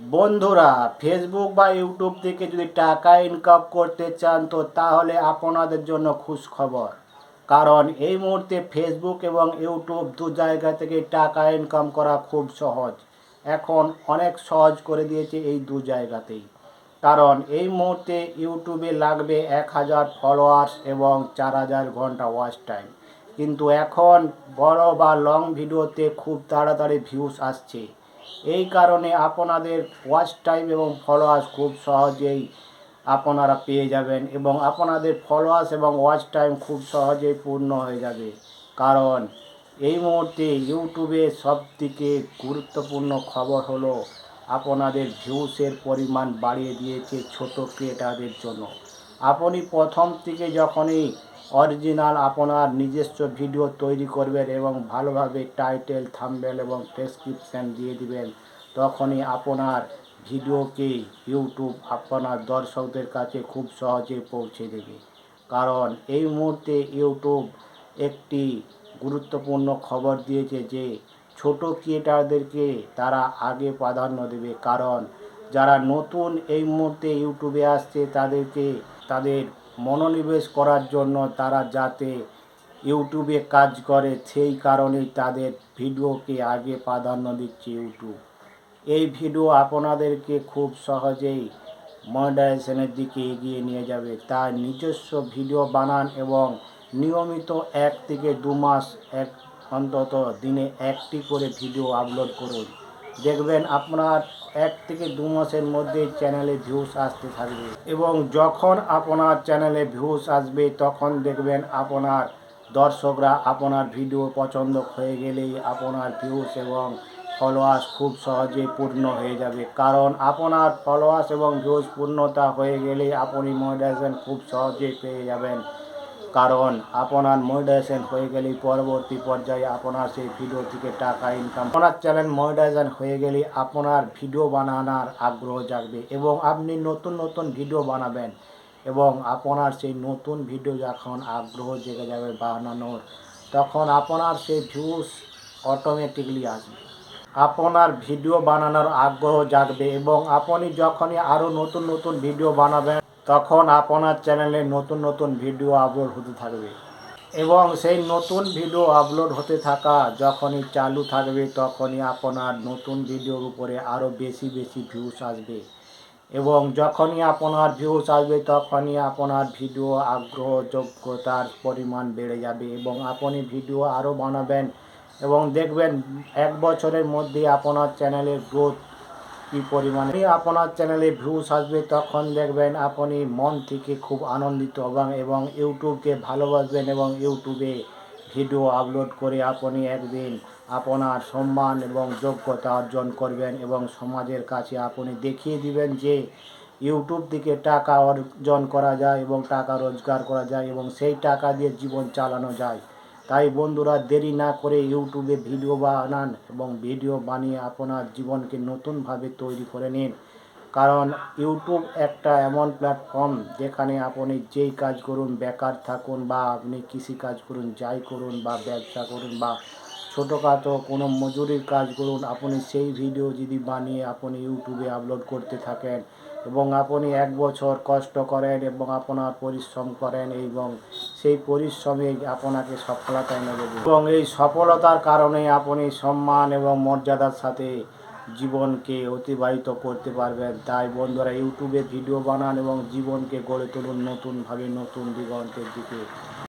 বন্ধুরা ফেসবুক বা ইউটিউব থেকে যদি টাকা ইনকাম করতে চান তো তাহলে আপনাদের জন্য খুশ খবর কারণ এই মুহূর্তে ফেসবুক এবং ইউটিউব দু জায়গা থেকে টাকা ইনকাম করা খুব সহজ। এখন অনেক সহজ করে দিয়েছে এই দু জায়গাতেই। কারণ এই মুহূর্তে ইউটিউবে লাগবে এক হাজার ফলোয়ার্স এবং চার হাজার ঘণ্টা ওয়াচ টাইম কিন্তু এখন বড় বা লং ভিডিওতে খুব তাড়াতাড়ি ভিউস আসছে। এই কারণে আপনাদের ওয়াচ টাইম এবং ফলোয়ার্স খুব সহজেই আপনারা পেয়ে যাবেন এবং আপনাদের ফলোয়ার্স এবং ওয়াচ টাইম খুব সহজেই পূর্ণ হয়ে যাবে। কারণ এই মুহূর্তে ইউটিউবে সবথেকে গুরুত্বপূর্ণ খবর হলো আপনাদের ভিউসের পরিমাণ বাড়িয়ে দিয়েছে ছোট ক্রিয়েটারদের জন্য। আপনি প্রথম থেকে যখনই অরিজিনাল আপনার নিজস্ব ভিডিও তৈরি করবেন এবং ভালোভাবে টাইটেল থাম্বেল এবং ডেসক্রিপশান দিয়ে দিবেন। তখনই আপনার ভিডিওকে ইউটিউব আপনার দর্শকদের কাছে খুব সহজে পৌঁছে দেবে। কারণ এই মুহূর্তে ইউটিউব একটি গুরুত্বপূর্ণ খবর দিয়েছে যে, ছোট ক্রিয়েটারদেরকে তারা আগে প্রাধান্য দেবে। কারণ যারা নতুন এই মুহূর্তে ইউটিউবে আসছে, তাদেরকে তাদের মনোনিবেশ করার জন্য তারা যাতে ইউটিউবে কাজ করে, সেই কারণেই তাদের ভিডিওকে আগে প্রাধান্য দিচ্ছে ইউটিউব। এই ভিডিও আপনাদেরকে খুব সহজেই মনিটাইজেশনের দিকে এগিয়ে নিয়ে যাবে। তাই নিজস্ব ভিডিও বানান এবং নিয়মিত এক থেকে দু মাস এক অন্তত দিনে একটি করে ভিডিও আপলোড করুন। দেখবেন আপনার এক থেকে দু মাসের মধ্যে চ্যানেলে ভিউস আসতে থাকবে। এবং যখন আপনার চ্যানেলে ভিউস আসবে, তখন দেখবেন আপনার দর্শকরা আপনার ভিডিও পছন্দ হয়ে গেলেই আপনার ভিউস এবং ফলোয়ার্স খুব সহজে পূর্ণ হয়ে যাবে। কারণ আপনার ফলোয়ার্স এবং ভিউজ পূর্ণতা হয়ে গেলেই আপনি মনিটাইজেশন খুব সহজেই পেয়ে যাবেন। কারণ আপনার মনিটাইজেশন হয়ে গেলেই পরবর্তী পর্যায়ে আপনার সেই ভিডিও থেকে টাকা ইনকাম আপনার চ্যানেল মনিটাইজেশন হয়ে গেলে আপনার ভিডিও বানানোর আগ্রহ জাগবে এবং আপনি নতুন নতুন ভিডিও বানাবেন এবং আপনার সেই নতুন ভিডিও যখন আগ্রহ জেগে যাবে বানানোর, তখন আপনার সেই ভিউস অটোমেটিকলি আসবে। আপনার ভিডিও বানানোর আগ্রহ জাগবে এবং আপনি যখনই আরও নতুন নতুন ভিডিও বানাবেন তখন আপনার চ্যানেলে নতুন নতুন ভিডিও আপলোড হতে থাকবে। এবং সেই নতুন ভিডিও আপলোড হতে থাকা যখনই চালু থাকবে, তখনই আপনার নতুন ভিডিওর উপরে আরও বেশি বেশি ভিউস আসবে। এবং যখনই আপনার ভিউস আসবে, তখনই আপনার ভিডিও আগ্রহ, যোগ্যতার পরিমাণ বেড়ে যাবে এবং আপনি ভিডিও আরও বানাবেন এবং দেখবেন এক বছরের মধ্যে আপনার চ্যানেলের গ্রোথ কী পরিমাণে? আপনার চ্যানেলে ভিউস আসবে, তখন দেখবেন আপনি মন থেকে খুব আনন্দিত হবেন এবং ইউটিউবকে ভালোবাসবেন এবং ইউটিউবে ভিডিও আপলোড করে আপনি একদিন আপনার সম্মান এবং যোগ্যতা অর্জন করবেন এবং সমাজের কাছে আপনি দেখিয়ে দিবেন যে ইউটিউব থেকে টাকা অর্জন করা যায় এবং টাকা রোজগার করা যায় এবং সেই টাকা দিয়ে জীবন চালানো যায়। তাই বন্ধুরা দেরি না করে ইউটিউবে ভিডিও বানান এবং ভিডিও বানিয়ে আপনার জীবনকে নতুনভাবে তৈরি করে নিন। কারণ ইউটিউব একটা এমন প্ল্যাটফর্ম যেখানে আপনি যেই কাজ করুন, বেকার থাকুন বা আপনি কৃষি কাজ করুন, যাই করুন বা ব্যবসা করুন বা ছোটোখাটো কোনো মজুরির কাজ করুন, আপনি সেই ভিডিও যদি বানিয়ে আপনি ইউটিউবে আপলোড করতে থাকেন এবং আপনি এক বছর কষ্ট করেন এবং আপনার পরিশ্রম করেন এবং সেই পরিশ্রমে আপনাকে সফলতায় এনে দেবে এবং এই সফলতার কারণে আপনি সম্মান এবং মর্যাদার সাথে জীবনকে অতিবাহিত করতে পারবেন। তাই বন্ধুরা, ইউটিউবে ভিডিও বানান এবং জীবনকে গড়ে তুলুন নতুনভাবে নতুন দিগন্তের দিকে।